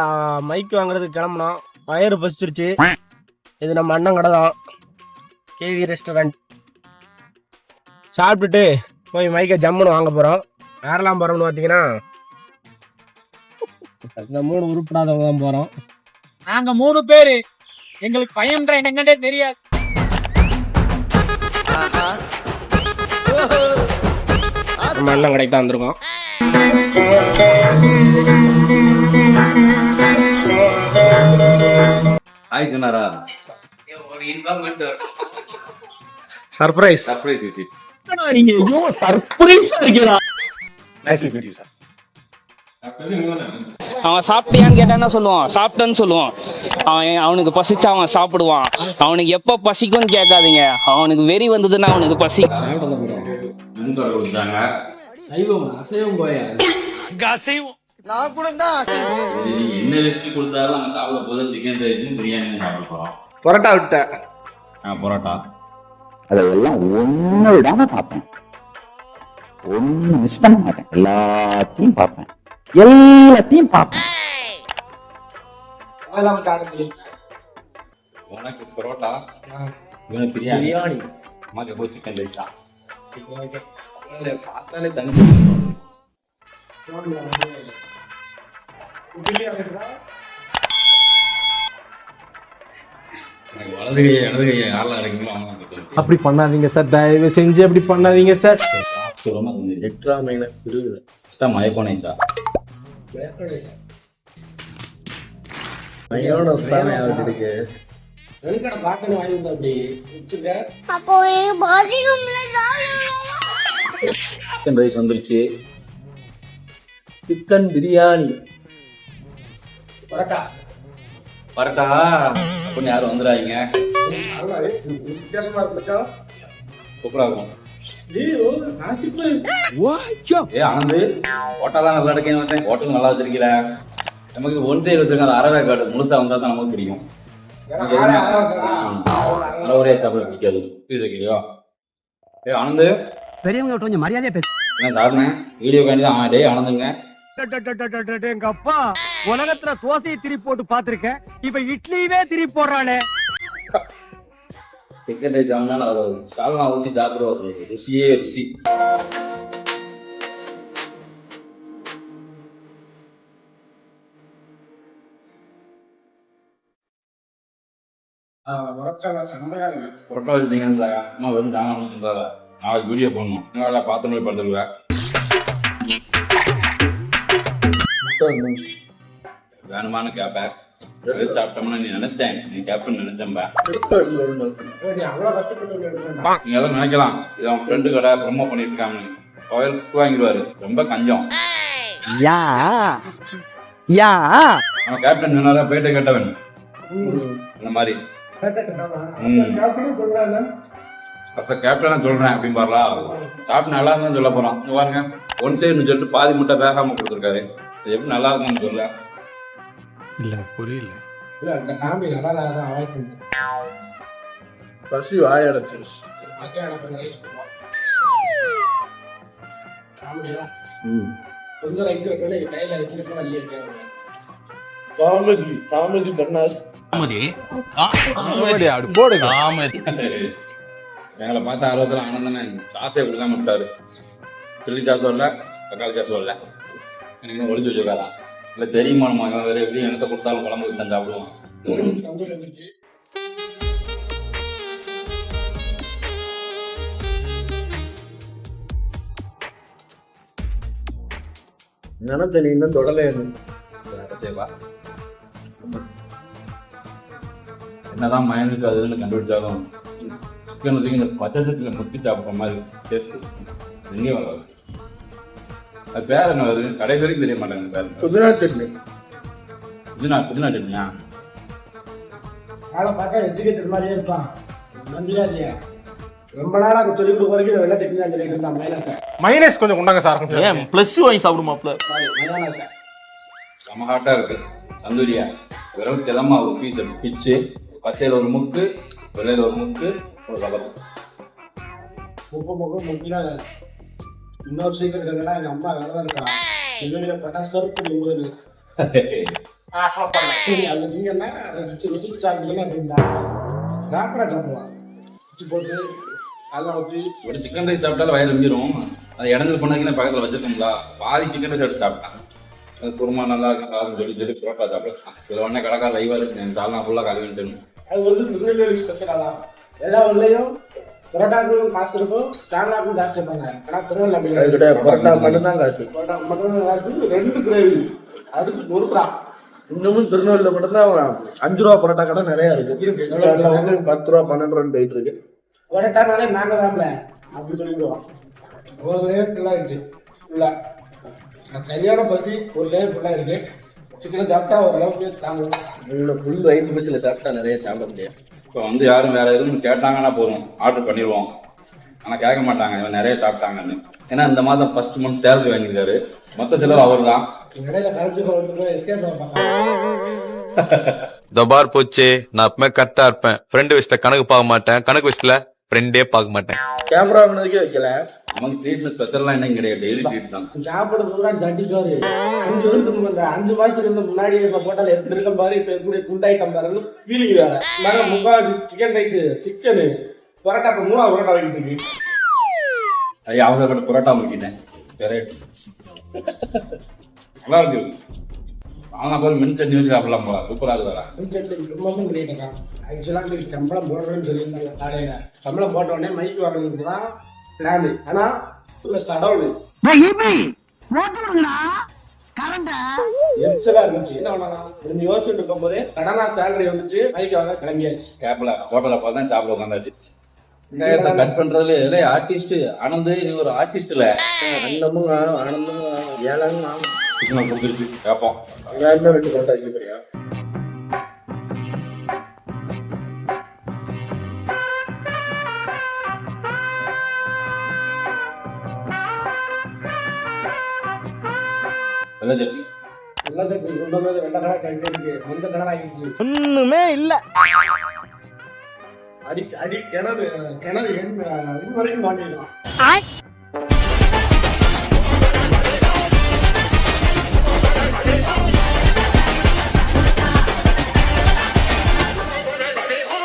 Mic வாங்குறதுக்கு கிளம்புனோம். வயிறு பசிச்சிருச்சு. இது நம்ம அண்ணன் கடை தான். கேவி ரெஸ்டாரண்ட் சாப்பிட்டுட்டு போய் மைக்கை ஜம்முன்னு வாங்க போகிறோம் யாரெல்லாம் போகிறோம்னு பார்த்தீங்கன்னா இந்த மூணு உருப்படாதவங்க தான் போகிறோம் நாங்க மூணு பேரு. எங்களுக்கு பையன்ற என்னங்கன்னே தெரியாது. நம்ம அண்ணன் கடைக்கு தான் வந்திருக்கோம். ஹாய் சொன்னாரா ஒரு பண்ணிட்டு சர்ப்ரைஸ் சர்ப்ரைஸ் விசிட் நீங்க ஐயோ சர்ப்ரைஸா இருக்கீங்களா? அவன் சாப்பிட்டியான்னு கேட்டா என்ன சொல்லுவான்? சாப்பிட்டேன்னு சொல்லுவான். அவன் அவனுக்கு பசிச்சா அவன் சாப்பிடுவான். அவனுக்கு எப்ப பசிக்கும்னு கேட்காதீங்க. அவனுக்கு வெறி வந்ததுன்னா அவனுக்கு பசி. சைவம் அசைவம். போயா நீங்க என்ன லிஸ்ட் கொடுத்தாலும் நாங்க சாப்பிட போதும் சிக்கன் ரைஸும் பிரியாணி சாப்பிட போறோம். பரோட்டா விட்டேன் ஆ பரோட்டா. அதெல்லாம் ஒண்ணு விடாம பார்ப்பேன். ஒண்ணு மிஸ் பண்ண மாட்டேன். எல்லாத்தையும் பார்ப்பேன். எல்லாத்தையும் பார்ப்பேன். உனக்கு பரோட்டா இவனுக்கு பிரியாணி. பிரியாணி. அம்மாக்கு போய் சிக்கன் ரைஸா பார்த்தாலே தண்ணி வலது கையை இடது கையை யாரெல்லாம் இறங்குமோ அவங்க தெரியும் அப்படி பண்ணாதீங்க சார். தயவு செஞ்சு அப்படி பண்ணாதீங்க சார். சாப்பிட்டு கொஞ்சம் எக்ஸ்ட்ரா மைனஸ் எனக்கு பாசிக்கும்ல சிக்கன் ரைஸ் வந்துருச்சு. சிக்கன் பிரியாணி. பரோட்டா. அப்படின்னு யாரும் வந்துடாதீங்க. சூப்பரா இருக்கும் ஏ ஆனந்து ஹோட்டலாம் நல்லா இருக்கேன்னு வந்தேன் ஹோட்டல் நல்லா வச்சிருக்கீல. நமக்கு ஒன் சைடு வச்சிருக்க அந்த அரவே கார்டு முழுசா வந்தா தான் நமக்கு பிடிக்கும் அரவரே தவிர பிடிக்காது ஏ ஆனந்து. பெரியவங்க கொஞ்சம் மரியாதையா பேசு. என்ன தாருணே வீடியோ காண்டி தான். ஆ, டேய் ஆனந்துங்க. எங்க அப்பா. உலகத்துல தோசையை திருப்பி போட்டு பாத்திருக்கேன் இப்ப இட்லியவே திருப்பி போடுறானே சிக்கன் ரைஸ் வாங்கினா அது சால்னா ஊற்றி சாப்பிடுவோம் ருசியே ருசி. அம்மா வெறும் தாங்க நாளைக்கு வீடியோ போடணும். நல்லா பார்த்து படுத்துருவேன் வேணுமான்னு கேட்பேன் சாப்பிட்டோம்னா நீ நினைச்சேன். நீ கேட்பேன்னு நினைச்சேன்பா நீங்க எல்லாம் நினைக்கலாம். இது அவன் ஃப்ரெண்டு கடை ப்ரொமோ பண்ணிட்டு இருக்காங்க கோயில் வாங்கிடுவாரு ரொம்ப கஞ்சம். யா. யா. அவன் கேப்டன் சொன்னாரா? போயிட்டு கேட்டவன். அந்த மாதிரி. அச கேப்டனா சொல்றேன் அப்படின்னு பாருலா சாப்பிட்டு நல்லா இருந்தா சொல்ல போறான். இங்க பாருங்க. ஒன் சைடுன்னு சொல்லிட்டு பாதி முட்டை வேகாம கொடுத்துருக்காரு. எப்படி நல்லா இருக்கும்னு சொல்ல பசி வாயடைச்சு கொஞ்சம் ரைஸ் வைக்கணும் கையில வச்சிருக்கோம் வைக்கிறேன் காமெடி காமெடி பண்ணாது. அப்படி போடுங்க எங்களை பார்த்த ஆர்வத்தில் ஆனந்தனே சாஸே கொடுக்காம விட்டாரு. சில்லி சாஸ் வரல தக்காளி சாஸ் வரல. எனக்கு ஒளிஞ்சு வச்சிருக்காரா? இல்லை தெரியுமா நம்ம இவன் வேற எப்படி என்னத்தை கொடுத்தாலும் குழம்பு தான் சாப்பிடுவோம் நினைச்ச நீ இன்னும் தொடலே சரிவா என்னதான் மயனுக்கு அதுன்னு கண்டுபிடிச்சாலும் சிக்கன் வந்து இந்த பச்சை சட்டியில் முத்தி சாப்பிட்ற மாதிரி டேஸ்ட் எங்கேயும் வராது அது பேர் என்ன வருது? கடை வரைக்கும் தெரிய மாட்டேங்குது பேர். புதினா சட்னி புதினா புதினா சட்னியா ஆளை பார்த்தா எஜுகேட்டட் மாதிரியே இருப்பான். நம்பிடாதியா ரொம்ப நாளா அதை சொல்லி கொடுக்க வரைக்கும் வெள்ளை சட்னி தான் சொல்லிட்டு இருந்தான் மைனஸ் மைனஸ் கொஞ்சம் கொண்டாங்க சார் ஏன்? பிளஸ் வாங்கி சாப்பிடுமாப்ல. மைனஸ் செம ஹாட்டாக இருக்கு. தந்தூரியா? வெறும் திலமா ஒரு பீஸ் பிச்சு பச்சையில் ஒரு முக்கு வெள்ளையில் ஒரு முக்கு ஒரு கலப்பு முக்கினா இன்னொரு சீக்கிரம் என்னன்னா எங்க அம்மா வேலை இருக்கா? செல்லுடைய பட்டா சருப்பு நிம்மது அதை சுற்றி ருசிச்சு சாப்பிட்டீங்கன்னா சரிங்களா ராப்பரா சாப்பிடலாம் போட்டு அதெல்லாம் ஊற்றி ஒரு சிக்கன் ரைஸ் சாப்பிட்டாலும் வயிறு எரிஞ்சிரும். அது இடங்கள் பண்ணாங்கன்னா பக்கத்தில் வச்சிருக்கோம்ல பாதி சிக்கன் ரைஸ் எடுத்து சாப்பிட்டான் அது குருமா நல்லா இருக்கும் காரம் சொல்லி சொல்லி புரோட்டா சாப்பிடலாம் சில உடனே கடைக்கார லைவாக இருக்கு என் தாழ்னா ஃபுல்லாக காலி வந்துட்டு அது வந்து திருநெல்வேலி ஸ்பெஷலாக எல்லா ஊர்லேயும் பரோட்டாக்கும் காசு இருக்கும் சார்லாக்கும் காசு இருப்பாங்க ஆனால் திருநெல்வேலி பரோட்டா மட்டும்தான் காசு. பரோட்டா மட்டும் காசு. ரெண்டு கிரேவி. அடுத்து நொறுக்குறா இன்னமும் திருநெல்வேலியில் மட்டும்தான் அஞ்சு ரூபா பரோட்டா கடை நிறைய இருக்கு. பத்து ரூபா பன்னெண்டு ரூபான்னு போயிட்டு இருக்கு. பரோட்டானாலே நாங்கள் தான்ல. அப்படி சொல்லிடுவோம். ஒரு லேயர் ஃபுல்லாக இருக்கு ஃபுல்லாக சரியான பசி ஒரு லேயர் ஃபுல்லாக இருக்கு. சிக்கனை சாப்பிட்டா ஃபுல் வயிற்று பசியில் சாப்பிட்டா நிறைய சாப்பிட இப்போ வந்து யாரும் வேற எதுவும் கேட்டாங்கன்னா போதும். ஆர்டர் பண்ணிடுவோம். ஆனால் கேட்க மாட்டாங்க. இவன் நிறைய சாப்பிட்டாங்கன்னு. ஏன்னா இந்த மாதம் ஃபர்ஸ்ட் மந்த் சேலரி வாங்கியிருக்காரு. மொத்த செலவு அவர் தான் தபார் போச்சு. நான் எப்பவுமே கரெக்டா இருப்பேன். ஃப்ரெண்டு விஷயத்த கணக்கு பார்க்க மாட்டேன். கணக்கு விஷயத்துல ஃப்ரெண்டே பார்க்க மாட்டேன். கேமரா வைக்கல. நமக்கு ட்ரீட்மெண்ட் ஸ்பெஷல்லாம் என்ன கிடையாது. டெய்லி ட்ரீட் தான். சாப்பிடுறது பூரா ஜட்டி சோறு. அஞ்சு வருஷத்துக்கு இந்த அஞ்சு மாசத்துக்கு இருந்த முன்னாடி இருந்த போட்டால் எப்படி இருக்க பாரு இப்ப எப்படி குண்டாயிட்டம் பாருன்னு ஃபீலிங் வேற. வேற முக்காவாசி சிக்கன் ரைஸ் சிக்கனு பரோட்டா இப்ப மூணாவது பரோட்டா வாங்கிட்டு இருக்கு. ஐயா அவசரப்பட்டு புரோட்டா முக்கிட்டேன் வெரைட்டி நல்லா இருக்கு. ஆனால் போய் மின் சட்னி வச்சு சாப்பிடலாம் போல. சூப்பராக இருக்குதா ரொம்ப முடியலக்கா ஆக்சுவலாக இன்னைக்கு சம்பளம் போடுறேன்னு சொல்லியிருந்தாங்க காலையில. சம்பளம் போட்ட உடனே மைக் வாங்குறதுக்கு தான் பிளான் ஆனா சடவுள் எரிச்சலா இருந்துச்சு. என்ன பண்ணலாம்? கொஞ்சம் யோசிச்சுட்டு இருக்கும் போதே கடனா சேலரி வந்துச்சு. வாங்க கிளம்பியாச்சு. கேப்ல ஹோட்டலில் பார்த்தா சாப்பிட உட்காந்தாச்சு. கட் பண்றதுல ஏதே ஆர்டிஸ்ட் ஆனந்து நீ ஒரு ஆர்டிஸ்ட் இல்ல அண்ணமும் நானும் ஆனந்தமும் சிக்கனை கொடுத்துருச்சு கேட்போம் ரெண்டு வெள்ளை சட்னி எல்லாம் சட்னி கொண்டு வந்தது வெள்ளை கடை கடை ஆகிடுச்சு ஒண்ணுமே இல்ல. அடி அடி கிணறு கிணறு எண் இது வரைக்கும் மாட்டிக்கலாம்